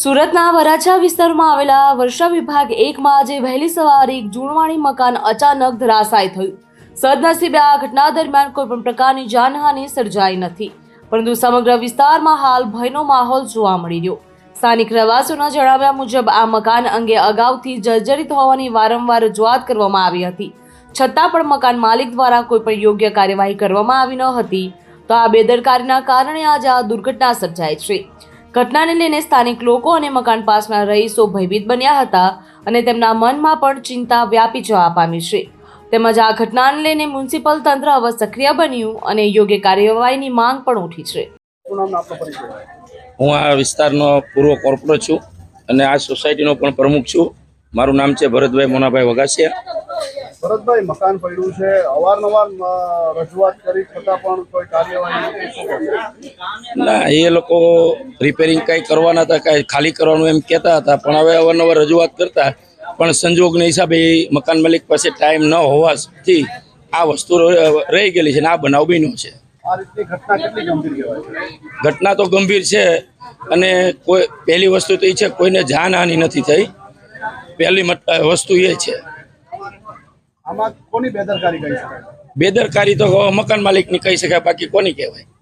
સુરતના વરાછા વિસ્તારમાં આવેલા વર્ષા વિભાગ એકમાં આજે વહેલી સવારે એક જૂણવાણી મકાન અચાનક ધરાશાય થયું. સદનસીબે આ ઘટના દરમિયાન કોઈપણ પ્રકારની જાનહાનિ સર્જાઈ નથી, પરંતુ સમગ્ર વિસ્તારમાં હાલ ભયનો માહોલ જોવા મળી રહ્યો. સ્થાનિક રહેવાસીઓના જણાવ્યા મુજબ, આ મકાન અંગે અગાઉથી જર્જરિત હોવાની વારંવાર રજૂઆત કરવામાં આવી હતી. છતાં પણ મકાન માલિક દ્વારા કોઈ પણ યોગ્ય કાર્યવાહી કરવામાં આવી ન હતી, તો આ બેદરકારીના કારણે આજે આ દુર્ઘટના સર્જાઈ છે. ઘટનાને લઈને સ્થાનિક લોકો અને મકાન પાસના રહીશો ભયભીત બન્યા હતા અને તેમના મનમાં પણ ચિંતા વ્યાપી જવા પામી છે. તેમજ આ ઘટનાને લઈને મ્યુનિસિપલ તંત્ર હવે સક્રિય બન્યું અને યોગ્ય કાર્યવાહીની માંગ પણ ઉઠી છે. હું આ વિસ્તારનો પૂર્વ કોર્પોરેટ છું અને આ સોસાયટીનો પણ પ્રમુખ છું. મારું નામ છે ભરતભાઈ મોનાભાઈ વગાસિયા ભરતભાઈ મકાન પડ્યું છે. અવારનવાર રજૂઆત કરી છતાં પણ કોઈ કાર્યવાહી? ના એ લોકો રિપેરિંગ કંઈ કરવાના હતા કાંઈ ખાલી કરવાનું એમ કહેતા હતા પણ હવે અવારનવાર રજૂઆત કરતા પણ સંજોગના હિસાબે મકાન માલિક પાસે ટાઈમ ન હોવાથી આ વસ્તુ રહી ગયેલી છે અને આ બનાવ બન્યો છે. ઘટના તો ગંભીર છે અને કોઈ પહેલી વસ્તુ તો એ છે કોઈને જાનહાનિ નથી થઈ. પહેલી વસ્તુ એ છે. આમાં કોની બેદરકારી કહી શકાય? બેદરકારી તો મકાન માલિકની કહી શકાય બાકી કોની કહેવાય?